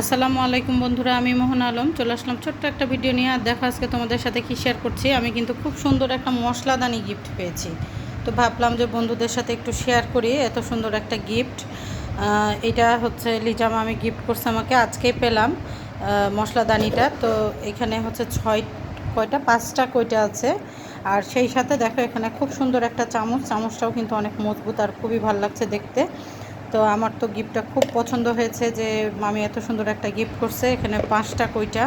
আসসালামু আলাইকুম বন্ধুরা, আমি মোহন আলম। চলে আসলাম ছোট্ট একটা ভিডিও নিয়ে। আর দেখা আজকে তোমাদের সাথে কি শেয়ার করছি, আমি কিন্তু খুব সুন্দর একটা মশলাদানি গিফট পেয়েছি। তো ভাবলাম যে বন্ধুদের সাথে একটু শেয়ার করি, এত সুন্দর একটা গিফট এটা হচ্ছে লিজামা আমি গিফট করছে আমাকে আজকেই পেলাম মশলাদানিটা। তো এখানে হচ্ছে ছয়, কয়টা? পাঁচটা কয়টা আছে। আর সেই সাথে দেখো এখানে খুব সুন্দর একটা চামচ, চামচটাও কিন্তু অনেক মজবুত আর খুবই ভালো লাগছে দেখতে। তো আমার তো গিফটটা খুব পছন্দ হয়েছে যে মামি এত সুন্দর একটা গিফট করছে, এখানে পাঁচটা কইটা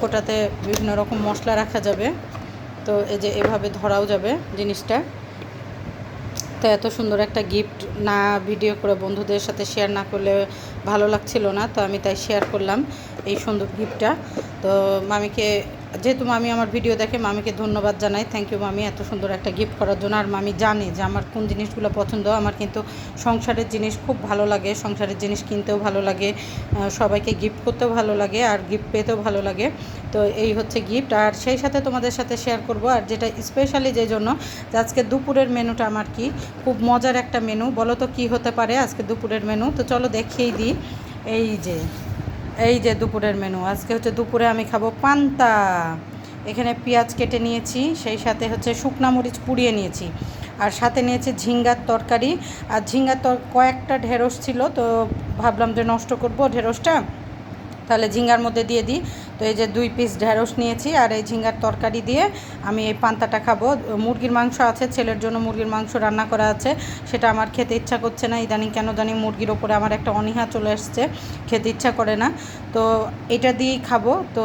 কোটাতে বিভিন্ন রকম মশলা রাখা যাবে। তো এই যে এভাবে ধরাও যাবে জিনিসটা। তো এত সুন্দর একটা গিফট না ভিডিও করে বন্ধুদের সাথে শেয়ার না করলে ভালো লাগছিল না, তো আমি তাই শেয়ার করলাম এই সুন্দর গিফটটা। তো মামিকে যেহেতু মামি আমার ভিডিও দেখে, মামিকে ধন্যবাদ জানাই। থ্যাংক ইউ মামি, এত সুন্দর একটা গিফট করার জন্য। আর মামি জানে যে আমার কোন জিনিসগুলো পছন্দ, আমার কিন্তু সংসারের জিনিস খুব ভালো লাগে, সংসারের জিনিস কিনতেও ভালো লাগে সবাইকে গিফট করতেও ভালো লাগে, আর গিফট পেতেও ভালো লাগে। তো এই হচ্ছে গিফট আর সেই সাথে তোমাদের সাথে শেয়ার করব। আর যেটা স্পেশালি যে জন্য, যে আজকে দুপুরের মেনুটা আমার কি? খুব মজার একটা মেনু বলো তো কী হতে পারে আজকে দুপুরের মেনু তো চলো দেখিয়েই দিই। এই যে এই যে দুপুরের মেনু আজকে হচ্ছে দুপুরে আমি খাব পান্তা। এখানে পেঁয়াজ কেটে নিয়েছি, সেই সাথে হচ্ছে শুকনা মরিচ পুড়িয়ে নিয়েছি। আর সাথে নিয়েছি ঝিঙ্গার তরকারি। আর ঝিঙ্গার তর, কয়েকটা ঢেঁড়স ছিল, তো ভাবলাম যে নষ্ট করব ঢেঁড়সটা। তাহলে ঝিঙ্গার মধ্যে দিয়ে দিই। তো এই যে দুই পিস ঢ্যাঁড়স নিয়েছি আর এই ঝিঙ্গার তরকারি দিয়ে আমি এই পান্তাটা খাব। মুরগির মাংস আছে, ছেলের জন্য মুরগির মাংস রান্না করা আছে। সেটা আমার খেতে ইচ্ছা করছে না, ইদানিং কেন জানি মুরগির ওপরে আমার একটা অনীহা চলে এসছে খেতে ইচ্ছা করে না। তো এটা দিয়েই খাব। তো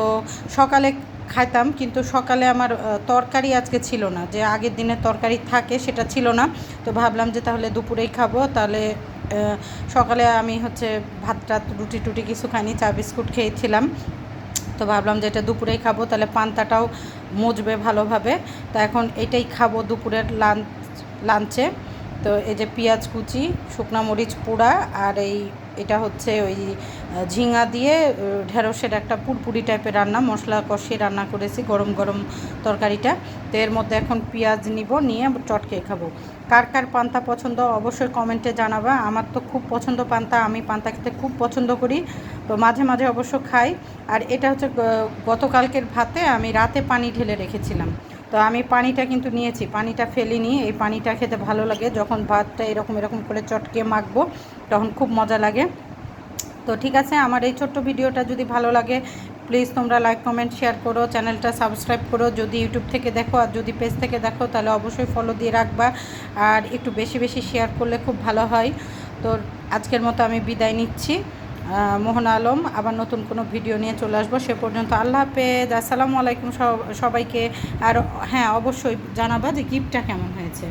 সকালে খাইতাম, কিন্তু সকালে আমার তরকারি আজকে ছিল না। যে আগের দিনের তরকারি থাকে সেটা ছিল না। তো ভাবলাম যে তাহলে দুপুরেই খাব। তাহলে সকালে আমি হচ্ছে ভাত টাত রুটি টুটি কিছু খাইনি, চা বিস্কুট খেয়েছিলাম। তো ভাবলাম যে এটা দুপুরেই খাব, তাহলে পান্তাটাও মজবে ভালোভাবে। তা এখন এটাই খাব দুপুরের লাঞ্চ, লাঞ্চে। তো এই যে পেঁয়াজ কুচি, শুকনা মরিচ পোড়া আর এই, এটা হচ্ছে ওই ঝিঙা দিয়ে ঢেঁড়সের একটা পুরপুরি টাইপের রান্না, মশলা কষিয়ে রান্না করেছি গরম গরম তরকারিটা। তো এর মধ্যে এখন পেঁয়াজ নিব, নিয়ে চটকে খাব। কার কার পান্তা পছন্দ অবশ্যই কমেন্টে জানাবা। আমার তো খুব পছন্দ পান্তা, আমি পান্তা খেতে খুব পছন্দ করি। তো মাঝে মাঝে অবশ্য খাই। আর এটা হচ্ছে গতকালকের ভাতে আমি রাতে পানি ঢেলে রেখেছিলাম। তো আমি পানিটা কিন্তু নিয়েছি, পানিটা ফেলিনি, এই পানিটা খেতে ভালো লাগে। যখন ভাতটা এরকম এরকম করে চটকে মাখবো, তখন খুব মজা লাগে। তো ঠিক আছে, আমার এই ছোট্ট ভিডিওটা যদি ভালো লাগে প্লিজ তোমরা লাইক কমেন্ট শেয়ার করো, চ্যানেলটা সাবস্ক্রাইব করো। যদি ইউটিউব থেকে দেখো আর যদি পেজ থেকে দেখো, তাহলে অবশ্যই ফলো দিয়ে রাখবা। আর একটু বেশি বেশি শেয়ার করলে খুব ভালো হয়। তো আজকের মতো আমি বিদায় নিচ্ছি। মোহন আলম, আবার নতুন কোনো ভিডিও নিয়ে চলে আসব, সে পর্যন্ত আল্লাহ হাফেজ। আসসালামু আলাইকুম সবাইকে। আর হ্যাঁ অবশ্যই জানাবা যে গিফটটা কেমন হয়েছে।